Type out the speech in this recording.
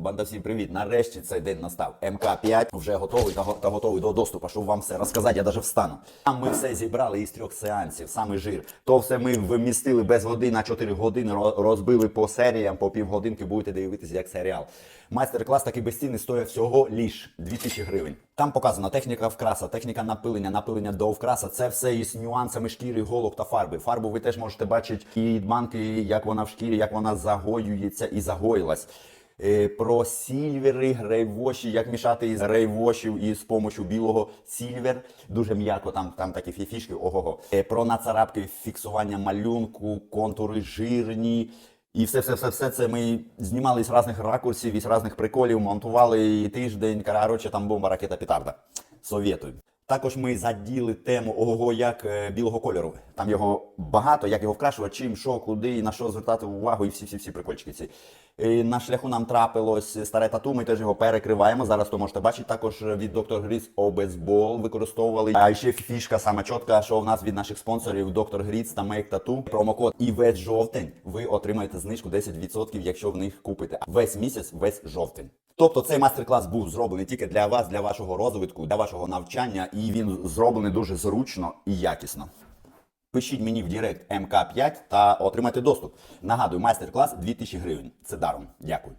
Банда, всім привіт! Нарешті цей день настав. МК5 вже готовий та, та готовий до доступу, щоб вам все розказати, я навіть встану. Там ми все зібрали із трьох сеансів, саме жир. То все ми вмістили без води на 4 години, розбили по серіям, по півгодинки будете дивитися як серіал. Майстер-клас такий безцінний стоїть всього ліж 2000 гривень. Там показана техніка вкраса, техніка напилення, напилення до вкраса. Це все із нюансами шкіри, голок та фарби. Фарбу ви теж можете бачити і дманки, як вона в шкірі, як вона загоюється і загоїлась. Е, Про сільвери, грейвоші, як мішати із грейвошів і з помощю білого сільвер. Дуже м'яко там, там такі фі- фішки. Ого-го. Е, Про нацарапки, фіксування малюнку, контури жирні. І все, все, все, все це ми знімали з різних ракурсів, із різних приколів, монтували тиждень. Короче, там бомба, ракета, петарда. Совєтую. Також ми заділи тему ого як е, білого кольору. Там його багато, як його вкрашувати, чим, що, куди, на що звертати увагу, і всі всі всі прикольчики ці. І на шляху нам трапилось старе тату, ми теж його перекриваємо. Зараз то можете бачити. Також від Dr. Гріц обезбол використовували. А ще фішка саме чітка, що в нас від наших спонсорів Dr. Гріц та Make Tattoo. Промокод і весь жовтень ви отримаєте знижку 10%, якщо в них купите. Весь місяць, весь жовтень. Тобто цей майстер-клас був зроблений тільки для вас, для вашого розвитку, для вашого навчання, і він зроблений дуже зручно і якісно. Пишіть мені в Директ МК5 та отримайте доступ. Нагадую, майстер-клас 2000 гривень. Це даром. Дякую.